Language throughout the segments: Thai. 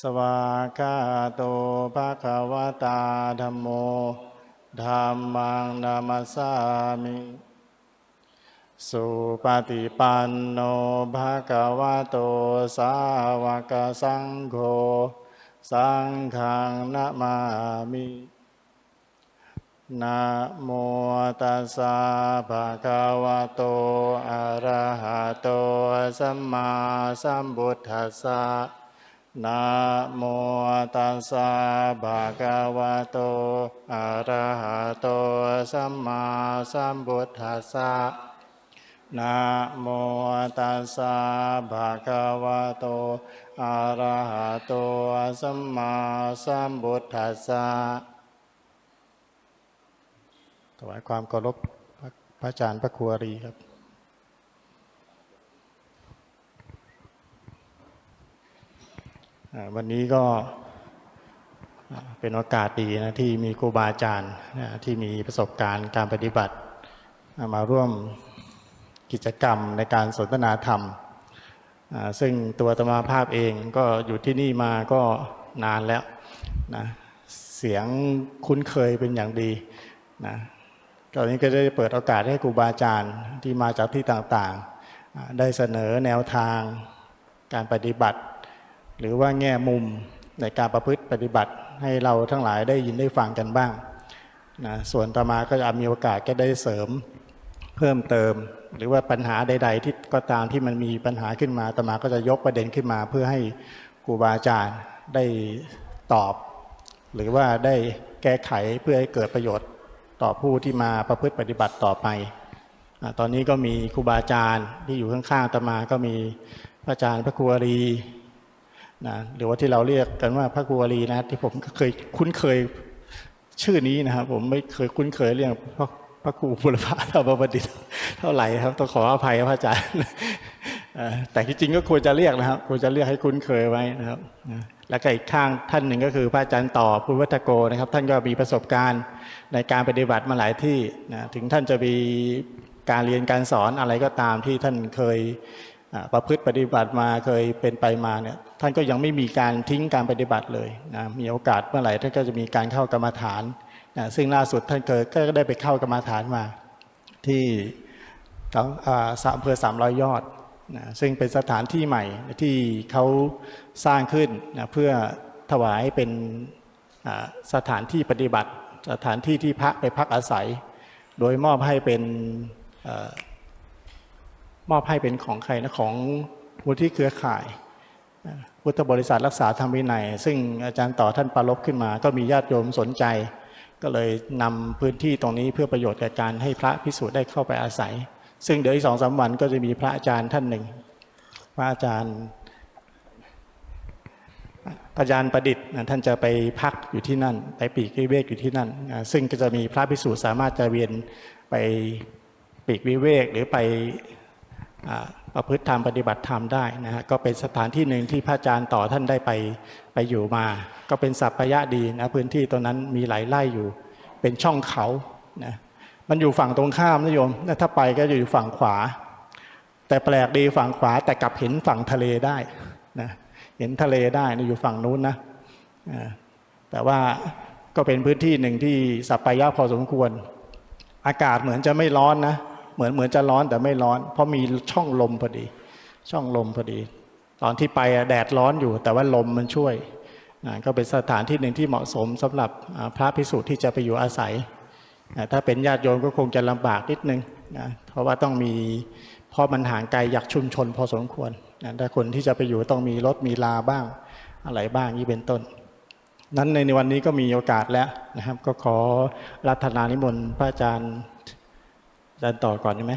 สวากาโตภะคะวะตาธัมโมธัมมังนามัสสามิ สุปฏิปันโนภะคะวะโตสาวกสังโฆสังฆังนะมามินะโมตัสสะภะคะวะโตอะระหะโตสัมมาสัมพุทธัสสะ นะโมตัสสะภะคะวะโต อะระหะโต สัมมาสัมพุทธัสสะนะโมตัสสะภะคะวะโต อะระหะโต สัมมาสัมพุทธัสสะถวายความเคารพพระอาจารย์พระครูอรีครับ อ่า วันนี้ก็เป็นโอกาสดีนะที่มีครูบาอาจารย์นะที่มีประสบการณ์การปฏิบัติ มาร่วมกิจกรรมในการสนทนาธรรม ซึ่งตัวตมาภาพเองก็อยู่ที่นี่มาก็นานแล้วนะเสียงคุ้นเคยเป็นอย่างดีนะตอนนี้ก็ได้เปิดโอกาสให้ครูบาอาจารย์ที่มาจากที่ต่างๆ ได้เสนอแนวทางการปฏิบัติ หรือว่าแง่มุมในการประพฤติปฏิบัติให้เราทั้งหลายได้ยินได้ฟังกันบ้างนะส่วนต่อมาก็จะมีโอกาสก็ได้เสริมเพิ่มเติม หรือว่าปัญหาใด ๆ ที่ก็ตามที่มันมีปัญหาขึ้นมาต่อมาก็จะยกประเด็นขึ้นมา เพื่อให้ครูบาอาจารย์ได้ตอบ หรือว่าได้แก้ไขเพื่อให้เกิดประโยชน์ต่อผู้ที่มาประพฤติปฏิบัติต่อไป ตอนนี้ก็มีครูบาอาจารย์ที่อยู่ข้างๆตมาก็มีพระอาจารย์พระครูอรี นะหรือว่าที่เราเรียกกันว่าพระครูอารีนะที่ผมเคยคุ้นเคยชื่อนี้นะครับผมไม่เคยคุ้นเคยเรียกพระพระครูบุรพาธรรมบดิตเท่าไหร่ครับต้องขออภัยพระอาจารย์แต่ที่จริงก็ควรจะเรียกนะครับควรจะเรียกให้คุ้นเคยไว้นะครับแล้วก็อีกข้างท่านหนึ่งก็คือพระอาจารย์ต่อพุทธวัฒโกนะครับ ท่านก็มีประสบการณ์ในการปฏิบัติมาหลายที่นะถึงท่านจะมีการเรียนการสอนอะไรก็ตามที่ท่านเคยประพฤติปฏิบัติมาเคยเป็นไปมาเนี่ย ท่านก็ยังไม่มีการทิ้งการปฏิบัติเลยนะมีโอกาสเมื่อไหร่ท่านก็จะมีการเข้ากรรมฐานนะซึ่งล่าสุดท่านเคยก็ได้ไปเข้ากรรมฐานมา ที่เขาอ่าสามอำเภอสามร้อยยอดนะซึ่งเป็นสถานที่ใหม่ที่เขาสร้างขึ้นนะเพื่อถวายเป็นสถานที่ปฏิบัติ สถานที่ที่พระไปพักอาศัย โดยมอบให้เป็นอมอบให้เป็นของใครนะของมูลที่เครือข่ายนะ พุทธบริษัทรักษาธรรมวินัย ซึ่งอาจารย์ต่อท่านปรารบขึ้นมา ก็มีญาติโยมสนใจ ก็เลยนำพื้นที่ตรงนี้เพื่อประโยชน์แก่การให้พระพิสูจน์ได้เข้าไปอาศัย ซึ่งเดี๋ยวอีกสองสามวันก็จะมีพระอาจารย์ท่านหนึ่ง พระอาจารย์อาจารย์ประดิษฐ์ท่านจะไปพักอยู่ที่นั่น ไปปีกวิเวกอยู่ที่นั่น ซึ่งก็จะมีพระพิสูจน์สามารถจะเวียนไปปีกวิเวกหรือไปอ ประพฤติธรรมปฏิบัติธรรมได้นะฮะก็เป็นสถานที่หนึ่งที่พระอาจารย์ต่อท่านได้ไปไปอยู่มา ก็เป็นสัพพยะดีนะพื้นที่ตรงนั้นมีหลายไร่อยู่ เป็นช่องเขานะมันอยู่ฝั่งตรงข้ามนะโยมถ้าไปก็จะอยู่ฝั่งขวา แต่แปลกดีฝั่งขวาแต่กลับเห็นฝั่งทะเลได้นะเห็นทะเลได้นะอยู่ฝั่งนู้นนะแต่ว่าก็เป็นพื้นที่หนึ่งที่สัปปายะพอสมควร อากาศเหมือนจะไม่ร้อนนะ เหมือนเหมือนจะร้อนแต่ไม่ร้อน เพราะมีช่องลมพอดี ช่องลมพอดี ตอนที่ไปแดดร้อนอยู่ แต่ว่าลมมันช่วยก็เป็นสถานที่หนึ่งที่เหมาะสมสำหรับพระพิสุที่จะไปอยู่อาศัย ถ้าเป็นญาติโยมก็คงจะลำบากนิดนึงนะเพราะว่าต้องมีเพราะมันห่างไกลจากชุมชนพอสมควรนะถ้าคนที่จะไปอยู่ต้องมีรถมีลาบ้างอะไรบ้างนี่เป็นต้น นั้นในวันนี้ก็มีโอกาสแล้วนะครับ ก็ขอรัตนานิมนต์พระอาจารย์ จารย์ต่อก่อนใช่ไหม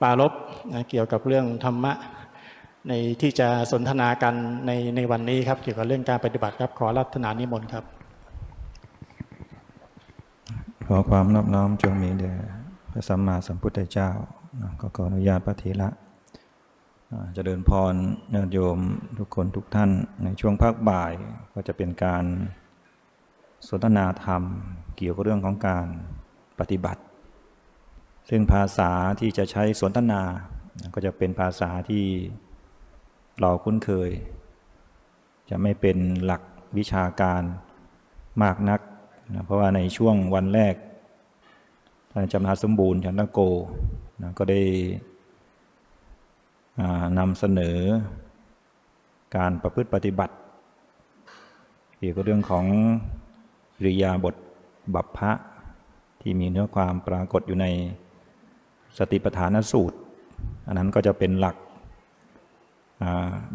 ปารบนะเกี่ยวกับเรื่องธรรมะ ในที่จะสนทนากันในในวันนี้ครับ เกี่ยวกับเรื่องการปฏิบัติครับ ขอรัตนานิมนต์ครับ ขอความนอบน้อมจงมีแด่พระสัมมาสัมพุทธเจ้าก็ขออนุญาตพระเถระอ่าเจะเดินพรญาติโยมทุกคนทุกท่าน ในช่วงภาคบ่ายก็จะเป็นการสนทนาธรรม เกี่ยวกับเรื่องของการปฏิบัติ ซึ่งภาษาที่จะใช้สนทนา ก็จะเป็นภาษาที่เราคุ้นเคย จะไม่เป็นหลักวิชาการมากนักนะเพราะว่าในช่วงวันแรกท่านอาจารย์มหาสมบูรณ์ชันตโกนะก็ได้นำเสนอการประพฤติปฏิบัติ เกี่ยวกับเรื่องของริยาบถบัพพะที่มีเนื้อความปรากฏอยู่ใน สติปัฏฐานสูตร อันนั้นก็จะเป็นหลัก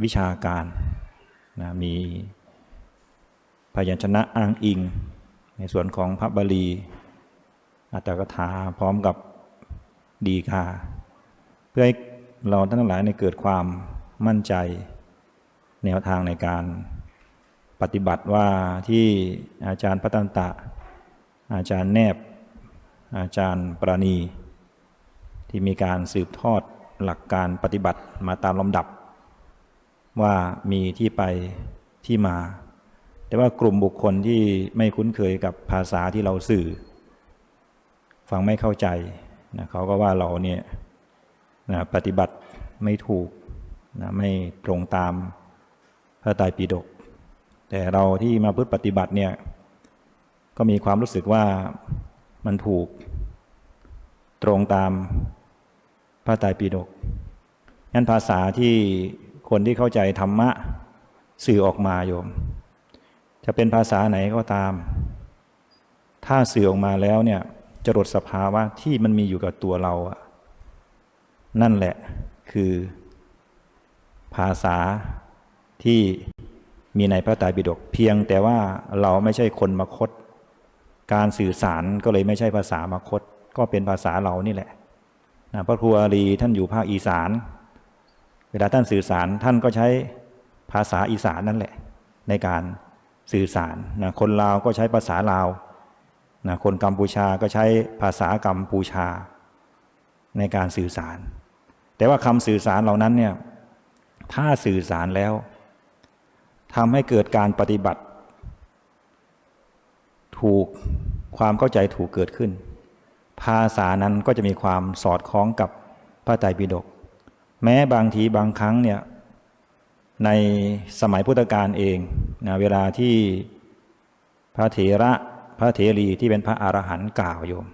วิชาการนะมีพยัญชนะอ้างอิง ในส่วนของพระบาลี อัตถกถาพร้อมกับดีกา เพื่อให้เราทั้งหลายในเกิดความมั่นใจ แนวทางในการปฏิบัติว่าที่อาจารย์พัตันตะ อาจารย์แนบ อาจารย์ปราณี ที่มีการสืบทอดหลักการปฏิบัติมาตามลำดับ ว่ามีที่ไปที่มา แต่ว่ากลุ่มบุคคลที่ไม่คุ้นเคยกับภาษาที่เราสื่อ ฟังไม่เข้าใจนะเขาก็ว่าเราเนี่ยนะปฏิบัติไม่ถูกนะไม่ตรงตามพระไตรปิฎกแต่เราที่มาพึ่ปฏิบัติเนี่ยก็มีความรู้สึกว่ามันถูกตรงตาม พระไตรปิฎกงั้นภาษาที่คนที่เข้าใจธรรมะสื่อออกมาโยม จะเป็นภาษาไหนก็ตาม ถ้าสื่อออกมาแล้วเนี่ยจรดสภาวะที่มันมีอยู่กับตัวเราอะนั่นแหละคือภาษาที่มีในพระไตรปิฎกเพียงแต่ว่าเราไม่ใช่คนมคต การสื่อสารก็เลยไม่ใช่ภาษามคต ก็เป็นภาษาเรานี่แหละ นะพระครูอารีท่านอยู่ภาคอีสาน เวลาท่านสื่อสารท่านก็ใช้ภาษาอีสานนั่นแหละ ในการสื่อสารนะคนลาวก็ใช้ภาษาลาวนะคนกัมพูชาก็ใช้ภาษากัมพูชา ในการสื่อสาร แต่ว่าคำสื่อสารเหล่านั้นเนี่ยถ้าสื่อสารแล้วทำให้เกิดการปฏิบัติ ถูกความเข้าใจถูกเกิดขึ้น ภาษานั้นก็จะมีความสอดคล้องกับพระไตรปิฎกแม้บางทีบางครั้งเนี่ยในสมัยพุทธกาลเองนะเวลาที่พระเถระพระเถรีที่เป็นพระอรหันต์กล่าวโยม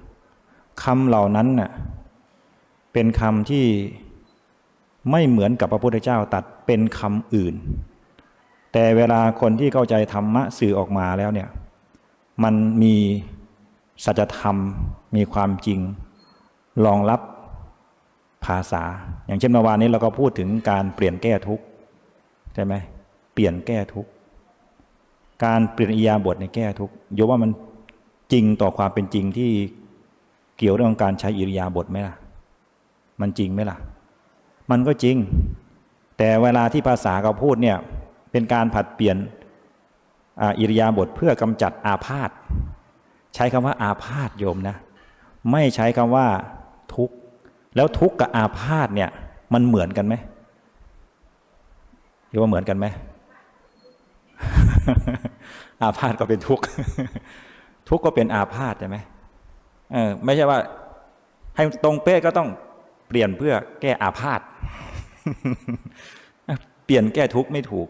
คำเหล่านั้นน่ะเป็นคำที่ไม่เหมือนกับพระพุทธเจ้าตัดเป็นคำอื่น แต่เวลาคนที่เข้าใจธรรมะสื่อออกมาแล้วเนี่ยมันมี สัจธรรมมีความจริงรองรับภาษา อย่างเช่นเมื่อวานนี้เราก็พูดถึงการเปลี่ยนแก้ทุกข์ใช่ไหมเปลี่ยนแก้ทุกข์การเปลี่ยนอิยาบทในแก้ทุกข์โยว่ามันจริงต่อความเป็นจริงที่เกี่ยวเรื่องการใช้อิริยาบถไหมล่ะ มันจริงไหมล่ะ มันก็จริง แต่เวลาที่ภาษาเขาพูดเนี่ยเป็นการผัดเปลี่ยนอิริยาบถเพื่อกำจัดอาพาธ ใช้คำว่าอาพาธโยมนะ ไม่ใช้คำว่าทุกข์ แล้วทุกข์กับอาพาธเนี่ย มันเหมือนกันไหมคิดว่าเหมือนกันไหมอาพาธก็เป็นทุกข์ ทุกข์ก็เป็นอาพาธใช่ไหมเออไม่ใช่ว่า ให้ตรงเป๊ะก็ต้องเปลี่ยนเพื่อแก้อาพาธเปลี่ยนแก้ทุกข์ไม่ถูก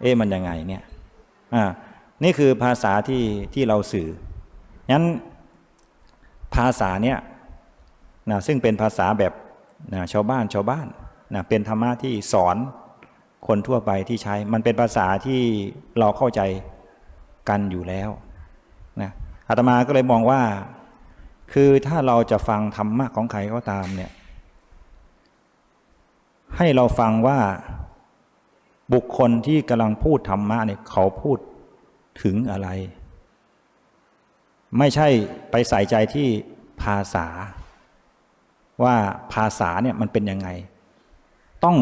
เอ๊ะมันยังไงเนี่ย อ่า นี่คือภาษาที่ที่เราสื่อ งั้นภาษาเนี่ยนะซึ่งเป็นภาษาแบบนะชาวบ้านชาวบ้านนะเป็นธรรมะที่สอนคนทั่วไปที่ใช้ มันเป็นภาษาที่เราเข้าใจกันอยู่แล้วนะอาตมาก็เลยมองว่า คือถ้าเราจะฟังธรรมะของใครก็ตามเนี่ย ให้เราฟังว่าบุคคลที่กำลังพูดธรรมะเนี่ยเขาพูดถึงอะไร ไม่ใช่ไปใส่ใจที่ภาษา ว่าภาษาเนี่ยมันเป็นยังไง ต้อง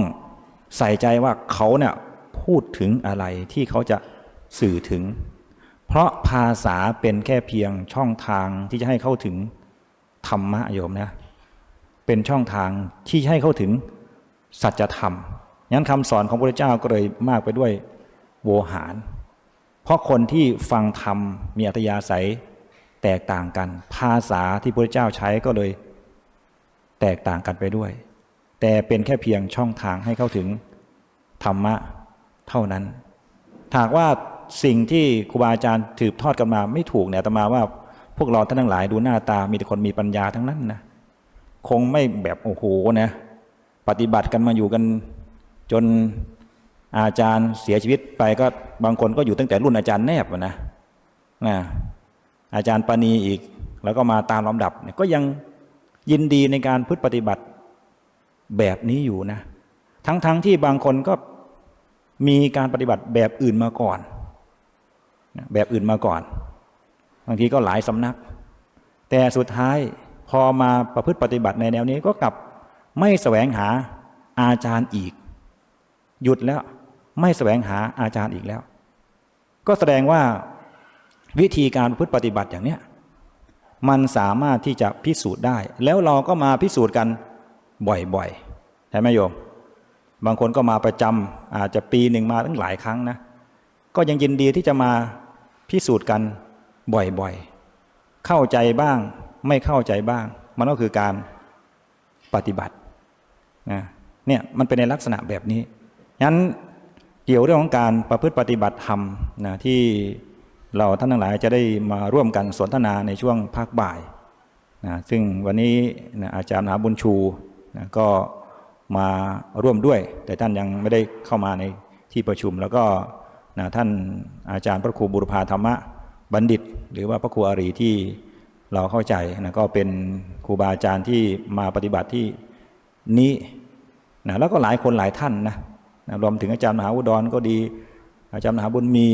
ใส่ใจว่าเขาเนี่ยพูดถึงอะไรที่เขาจะสื่อถึง เพราะภาษาเป็นแค่เพียงช่องทางที่จะให้เข้าถึงธรรมะโยมนะเป็นช่องทางที่ให้เข้าถึงสัจธรรมงั้นคำสอนของพระเจ้าก็เลยมากไปด้วยโวหาร เพราะคนที่ฟังธรรมมีอัตยาศัย แตกต่างกัน ภาษาที่พระเจ้าใช้ก็เลย แตกต่างกันไปด้วย แต่เป็นแค่เพียงช่องทางให้เข้าถึงธรรมะเท่านั้นหากว่าสิ่งที่ครูบาอาจารย์ถืบทอดกันมาไม่ถูกเนี่ยตมาว่าพวกเราท่านทั้งหลายดูหน้าตามีแต่คนมีปัญญาทั้งนั้นนะคงไม่แบบโอ้โหนะปฏิบัติกันมาอยู่กันจนอาจารย์เสียชีวิตไปก็บางคนก็อยู่ตั้งแต่รุ่นอาจารย์แนบนะนะ อาจารย์ปณีอีก แล้วก็มาตามลำดับเนี่ยก็ยังยินดีในการพุทธปฏิบัติแบบนี้อยู่นะ ทั้งๆทที่บางคนก็มีการปฏิบัติแบบอื่นมาก่อน แบบอื่นมาก่อน บางทีก็หลายสำนัก แต่สุดท้ายพอมาประพฤติปฏิบัติในแนวนี้ก็กลับไม่แสวงหาอาจารย์อีก หยุดแล้วไม่แสวงหาอาจารย์อีกแล้ว ก็แสดงว่า วิธีการประพฤติปฏิบัติอย่างเนี้ยมันสามารถที่จะพิสูจน์ได้ แล้วเราก็มาพิสูจน์กันบ่อยๆใช่ไหมโยม บางคนก็มาประจำอาจจะปีหนึ่งมาตั้งหลายครั้งนะ ก็ยังยินดีที่จะมาพิสูจน์กันบ่อยๆ เข้าใจบ้างไม่เข้าใจบ้าง มันก็คือการปฏิบัตินะเนี่ยมันเป็นในลักษณะแบบนี้งั้นเกี่ยวเรื่องของการประพฤติปฏิบัติธรรมนะที่ เราท่านทั้งหลายจะได้มาร่วมกันสนทนาในช่วงภาคบ่ายนะซึ่งวันนี้นะอาจารย์มหาบุญชูนะก็มาร่วมด้วย แต่ท่านยังไม่ได้เข้ามาในที่ประชุม แล้วก็นะท่านอาจารย์พระครูบุรพาธรรมะบัณฑิต หรือว่าพระครูอารีที่เราเข้าใจนะก็เป็นครูบาอาจารย์ที่มาปฏิบัติที่นี้นะแล้วก็หลายคนหลายท่านนะนะรวมถึงอาจารย์มหาอุดรก็ดี อาจารย์มหาบุญมี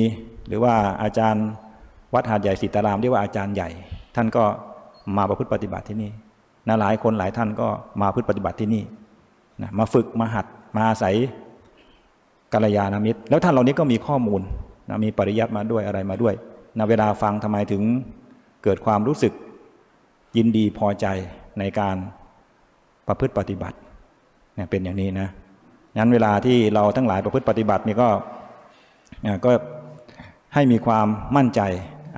หรือว่าอาจารย์วัดหาดใหญ่สิตารามเรียกว่าอาจารย์ใหญ่ ท่านก็มาประพฤติปฏิบัติที่นี่นะหลายคนหลายท่านก็มาประพฤติปฏิบัติที่นี่นะมาฝึกมาหัดมาอาศัยกัลยาณมิตร แล้วท่านเหล่านี้ก็มีข้อมูลนะมีปริยัติมาด้วยอะไรมาด้วยนะเวลาฟังทำไมถึงเกิดความรู้สึกยินดีพอใจในการประพฤติปฏิบัติเนี่ยเป็นอย่างนี้นะงั้นเวลาที่เราทั้งหลายประพฤติปฏิบัตินี่ก็ก็ ให้มีความมั่นใจ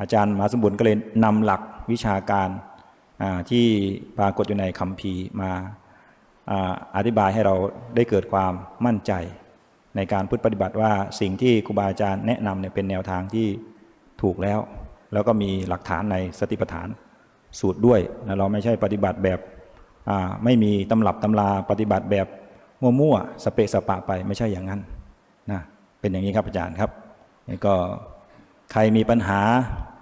อาจารย์มหาสมบุญก็เลยนำหลักวิชาการที่ปรากฏอยู่ในคัมภีมาอธิบายให้เราได้เกิดความมั่นใจ ในการพุทธปฏิบัติว่าสิ่งที่ครูบาอาจารย์แนะนำเนี่ยเป็นแนวทางที่ถูกแล้ว แล้วก็มีหลักฐานในสติปัฏฐานสูตรด้วยนะเราไม่ใช่ปฏิบัติแบบไม่มีตำรับตำราปฏิบัติแบบมั่วๆสเปะสปะไปไม่ใช่อย่างนั้นนะเป็นอย่างนี้ครับอาจารย์ครับนี่ก็ ใครมีปัญหา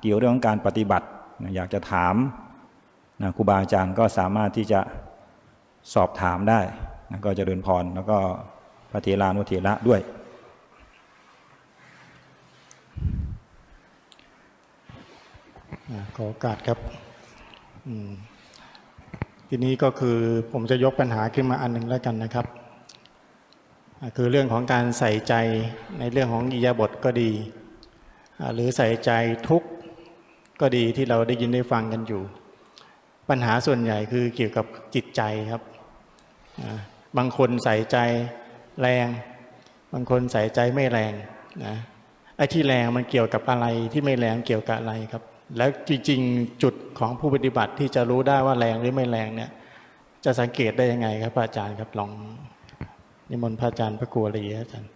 เกี่ยวเรื่องของการปฏิบัติ อยากจะถามนะครูบาอาจารย์ก็สามารถที่จะสอบถามได้นะก็จะเจริญพรแล้วก็พระเถรานุเถระด้วย ขอโอกาสครับทีนี้ก็คือผมจะยกปัญหาขึ้นมาอันหนึ่งแล้วกันนะครับ คือเรื่องของการใส่ใจในเรื่องของอิยาบทก็ดี หรือใส่ใจทุกก็ดีที่เราได้ยินได้ฟังกันอยู่ ปัญหาส่วนใหญ่คือเกี่ยวกับจิตใจครับ บางคนใส่ใจแรง บางคนใส่ใจไม่แรงนะไอ้ที่แรงมันเกี่ยวกับอะไรที่ไม่แรงเกี่ยวกับอะไรครับ แล้วจริงๆจุดของผู้ปฏิบัติที่จะรู้ได้ว่าแรงหรือไม่แรงเนี่ย จะสังเกตได้ยังไงครับอาจารย์ครับลองนิมนต์พระอาจารย์พระกัวรีครับอาจารย์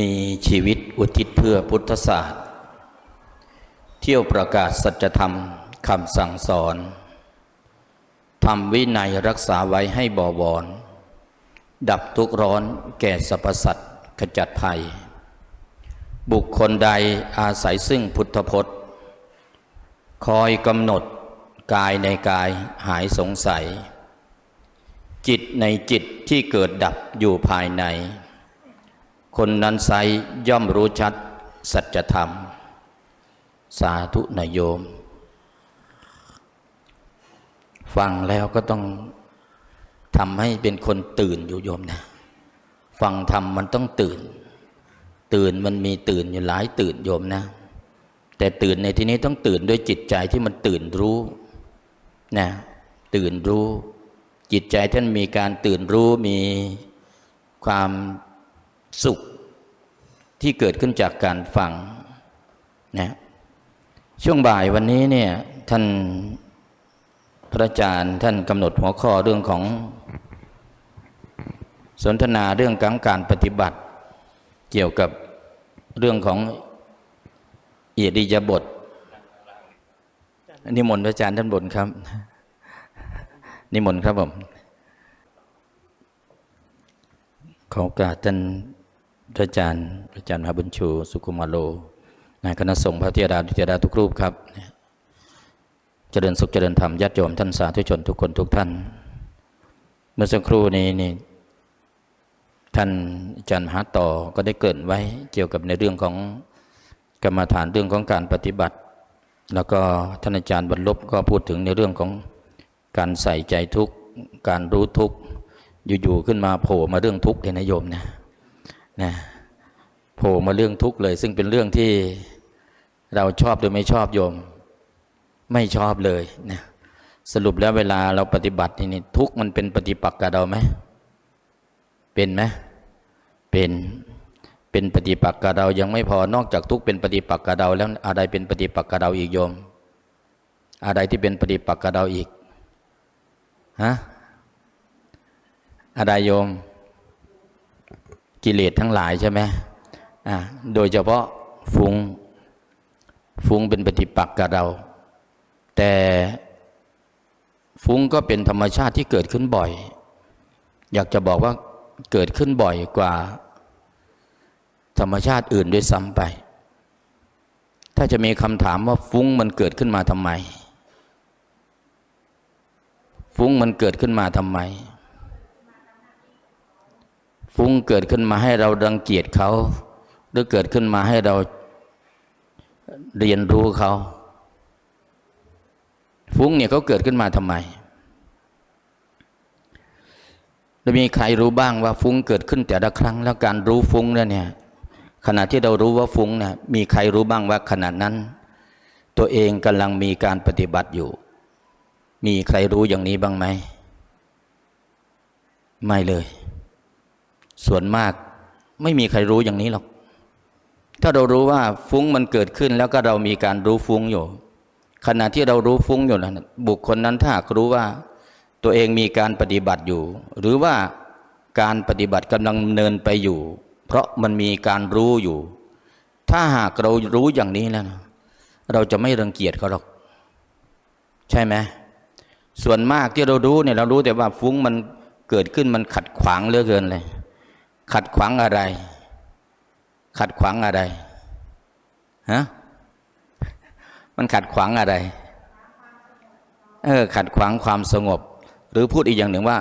มีชีวิตอุทิศเพื่อพุทธศาสตร์ เที่ยวประกาศสัจธรรมคำสั่งสอนทำวินัยรักษาไว้ให้บวร ดับทุกข์ร้อนแก่สรรพสัตว์ขจัดภัย บุคคลใดอาศัยซึ่งพุทธพจน์ คอยกำหนดกายในกายหายสงสัย จิตในจิตที่เกิดดับอยู่ภายใน คนนั้นไซย่อมรู้ชัดสัจธรรม สาธุนายโยม ฟังแล้วก็ต้องทำให้เป็นคนตื่นอยู่โยมนะ ฟังธรรมมันต้องตื่น ตื่นมันมีตื่นอยู่หลายตื่นโยมนะ แต่ตื่นในที่นี้ต้องตื่นด้วยจิตใจที่มันตื่นรู้นะตื่นรู้ จิตใจท่านมีการตื่นรู้มีความสุข ที่เกิดขึ้นจากการฟังนะช่วงบ่ายวันนี้เนี่ยท่านพระอาจารย์ท่านกำหนดหัวข้อเรื่องของ สนทนาเรื่องการการปฏิบัติ เกี่ยวกับเรื่องของเอิริยบถนิมนต์พระอาจารย์ท่านบนครับ นิมนต์ครับผมขอโอกาสท่าน พระอาจารย์ พระอาจารย์มหาบุญชู สุขุมาโลนายคณะสงฆ์พระเทราธิเทราทุกรูปครับ เจริญสุขเจริญธรรมญาติโยมท่านสาธุชนทุกคนทุกท่าน เมื่อสักครู่นี้นี่ท่านอาจารย์มหาต่อก็ได้เกิดไว้เกี่ยวกับในเรื่องของกรรมฐานเรื่องของการปฏิบัติ แล้วก็ท่านอาจารย์บรรลบก็พูดถึงในเรื่องของการใส่ใจทุกการรู้ทุกอยู่ๆขึ้นมาโผล่มาเรื่องทุกข์เลยนะโยมนะ นะโผล่มาเรื่องทุกข์เลย ซึ่งเป็นเรื่องที่เราชอบหรือไม่ชอบโยม ไม่ชอบเลยนะสรุปแล้วเวลาเราปฏิบัตินี่ทุกข์มันเป็นปฏิปักษ์กับเราไหมเป็นไหมเป็นเป็นปฏิปักษ์กับเรายังไม่พอนอกจากทุกข์เป็นปฏิปักษ์กับเราแล้วอะไรเป็นปฏิปักษ์กับเราอีกโยม อะไรที่เป็นปฏิปักษ์กับเราอีกฮะอะไรโยม กิเลสทั้งหลายใช่ไหมอ่าโดยเฉพาะฟุง้งฟุ้งเป็นปฏิปักษ์กับเรา แต่ฟุ้งก็เป็นธรรมชาติที่เกิดขึ้นบ่อย อยากจะบอกว่าเกิดขึ้นบ่อยกว่า ธรรมชาติอื่นด้วยซ้ำไป ถ้าจะมีคำถามว่าฟุ้งมันเกิดขึ้นมาทำไม ฟุ้งมันเกิดขึ้นมาทำไม ฟุ้งเกิดขึ้นมาให้เรารังเกียจเขา หรือเกิดขึ้นมาให้เราเรียนรู้เขา ฟุ้งเนี่ยเขาเกิดขึ้นมาทำไมแล้วมีใครรู้บ้างว่าฟุ้งเกิดขึ้นแต่ละครั้ง แล้วการรู้ฟุ้งเนี่ยขณะที่เรารู้ว่าฟุ้งเนี่ยมีใครรู้บ้างว่าขณะนั้น ตัวเองกำลังมีการปฏิบัติอยู่ มีใครรู้อย่างนี้บ้างไหม ไม่เลย ส่วนมากไม่มีใครรู้อย่างนี้หรอก ถ้าเรารู้ว่าฟุ้งมันเกิดขึ้นแล้วก็เรามีการรู้ฟุ้งอยู่ ขณะที่เรารู้ฟุ้งอยู่นั้นบุคคลนั้นถ้าหากรู้ว่าตัวเองมีการปฏิบัติอยู่ หรือว่าการปฏิบัติกำลังเนินไปอยู่ เพราะมันมีการรู้อยู่ ถ้าหากเรารู้อย่างนี้แล้วนะเราจะไม่รังเกียจเขาหรอก ใช่ไหมส่วนมากที่เรารู้เนี่ยเรารู้แต่ว่าฟุ้งมันเกิดขึ้นมันขัดขวางเหลือเกินเลย ขัดขวางอะไร ขัดขวางอะไรฮะมันขัดขวางอะไร เออ ขัดขวางความสงบ หรือพูดอีกอย่างหนึ่งว่า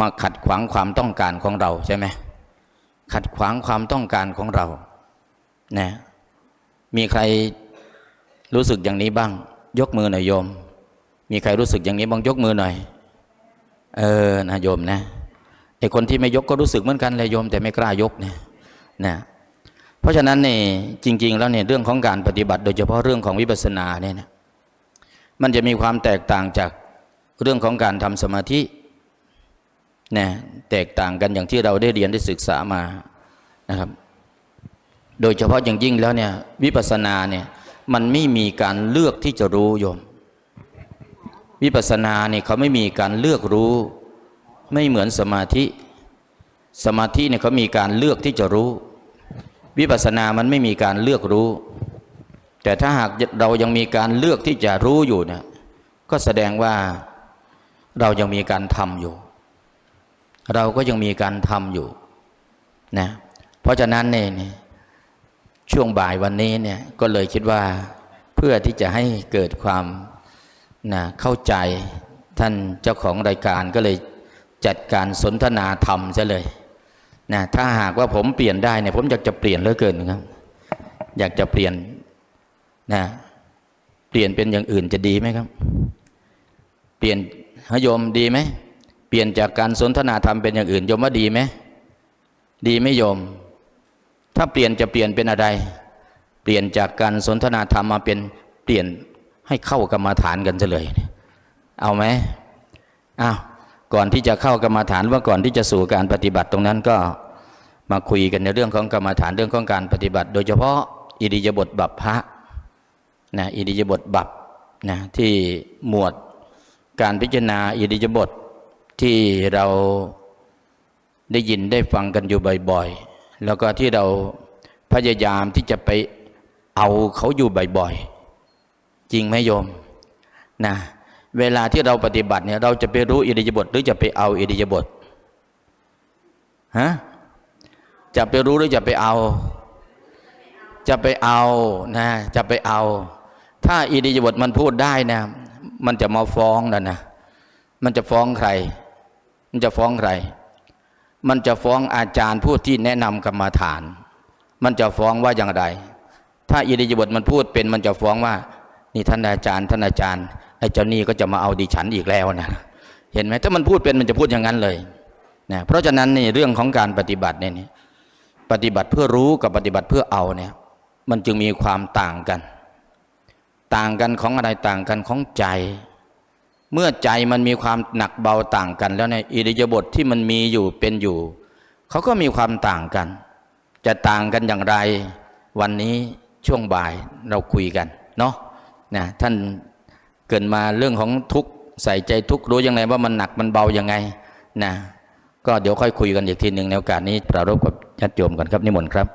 มาขัดขวางความต้องการของเราใช่ไหมขัดขวางความต้องการของเรานะมีใครรู้สึกอย่างนี้บ้าง ยกมือหน่อยโยม มีใครรู้สึกอย่างนี้บ้างยกมือหน่อย เออนะโยมนะ ไอคนที่ไม่ยกก็รู้สึกเหมือนกันเลยโยมแต่ไม่กล้ายกเนี่ยนะเพราะฉะนั้นเนี่ยจริง ๆ แล้วเนี่ยเรื่องของการปฏิบัติ โดยเฉพาะเรื่องของวิปัสสนาเนี่ยนะมันจะมีความแตกต่างจากเรื่องของการทำสมาธินะแตกต่างกันอย่างที่เราได้เรียนได้ศึกษามานะครับ โดยเฉพาะอย่างยิ่งแล้วเนี่ยวิปัสสนาเนี่ยมันไม่มีการเลือกที่จะรู้โยม วิปัสสนาเนี่ยเขาไม่มีการเลือกรู้ ไม่เหมือนสมาธิ สมาธิเนี่ยเขามีการเลือกที่จะรู้ วิปัสสนามันไม่มีการเลือกรู้ แต่ถ้าหากเรายังมีการเลือกที่จะรู้อยู่เนี่ยก็แสดงว่าเรายังมีการทำอยู่ เราก็ยังมีการทำอยู่นะเพราะฉะนั้นเนี่ยช่วงบ่ายวันนี้เนี่ยก็เลยคิดว่าเพื่อที่จะให้เกิดความนะเข้าใจท่านเจ้าของรายการก็เลย จัดการสนทนาธรรมซะเลยนะถ้าหากว่าผมเปลี่ยนได้เนี่ยผมอยากจะเปลี่ยนเหลือเกินครับ อยากจะเปลี่ยนนะเปลี่ยนเป็นอย่างอื่นจะดีไหมครับ เปลี่ยนฮโยมดีไหมเปลี่ยนจากการสนทนาธรรมเป็นอย่างอื่นโยมว่าดีไหมดีไหมโยม ถ้าเปลี่ยนจะเปลี่ยนเป็นอะไร เปลี่ยนจากการสนทนาธรรมมาเป็นเปลี่ยนให้เข้ากรรมาฐานกันเลย เอาไหมอ้าว ก่อนที่จะเข้ากรรมาฐานว่าก่อนที่จะสู่การปฏิบัติตรงนั้นก็มาคุยกันในเรื่องของกรรมาฐานเรื่องของการปฏิบัติ โดยเฉพาะอิริยาบถบัพพระนะอิริยาบถบัพนะที่หมวดการพิจารณาอิริยาบถทที่เราได้ยินได้ฟังกันอยู่บ่อยๆ แล้วก็ที่เราพยายามที่จะไปเอาเขาอยู่บ่อยๆ จริงไหมโยมนะ เวลาที่เราปฏิบัติเนี่ยเราจะไปรู้อิริยาบถหรือจะไปเอาอิริยาบถฮะจะไปรู้หรือจะไปเอา จะไปเอานะจะไปเอา ถ้าอิริยาบถมันพูดได้นะมันจะมาฟ้องนะนะมันจะฟ้องใคร มันจะฟ้องใคร มันจะฟ้องอาจารย์ผู้ที่แนะนำกรรมาฐาน มันจะฟ้องว่าอย่างไร ถ้าอิริยาบถมันพูดเป็น มันจะฟ้องว่า นี่ท่านอาจารย์ ท่านอาจารย์ ไอ้เจ้านี่ก็จะมาเอาดิฉันอีกแล้วนะเห็นไหมถ้ามันพูดเป็นมันจะพูดอย่างนั้นเลยนะเพราะฉะนั้นนี่เรื่องของการปฏิบัติเนี่ยปฏิบัติเพื่อรู้กับปฏิบัติเพื่อเอาเนี่ย มันจึงมีความต่างกัน ต่างกันของอะไรต่างกันของใจ เมื่อใจมันมีความหนักเบาต่างกัน แล้วในยอิริยาบถทที่มันมีอยู่เป็นอยู่เขาก็มีความต่างกัน จะต่างกันอย่างไร วันนี้ช่วงบ่ายเราคุยกันเนาะนะท่าน เกิดมาเรื่องของทุกข์ใส่ใจทุกข์รู้ยังไงว่ามันหนักมันเบายังไงนะก็เดี๋ยวค่อยคุยกันอีกทีหนึ่งในโอกาสนี้ปรารภกับญาติโยมกันครับนิมนต์ครับ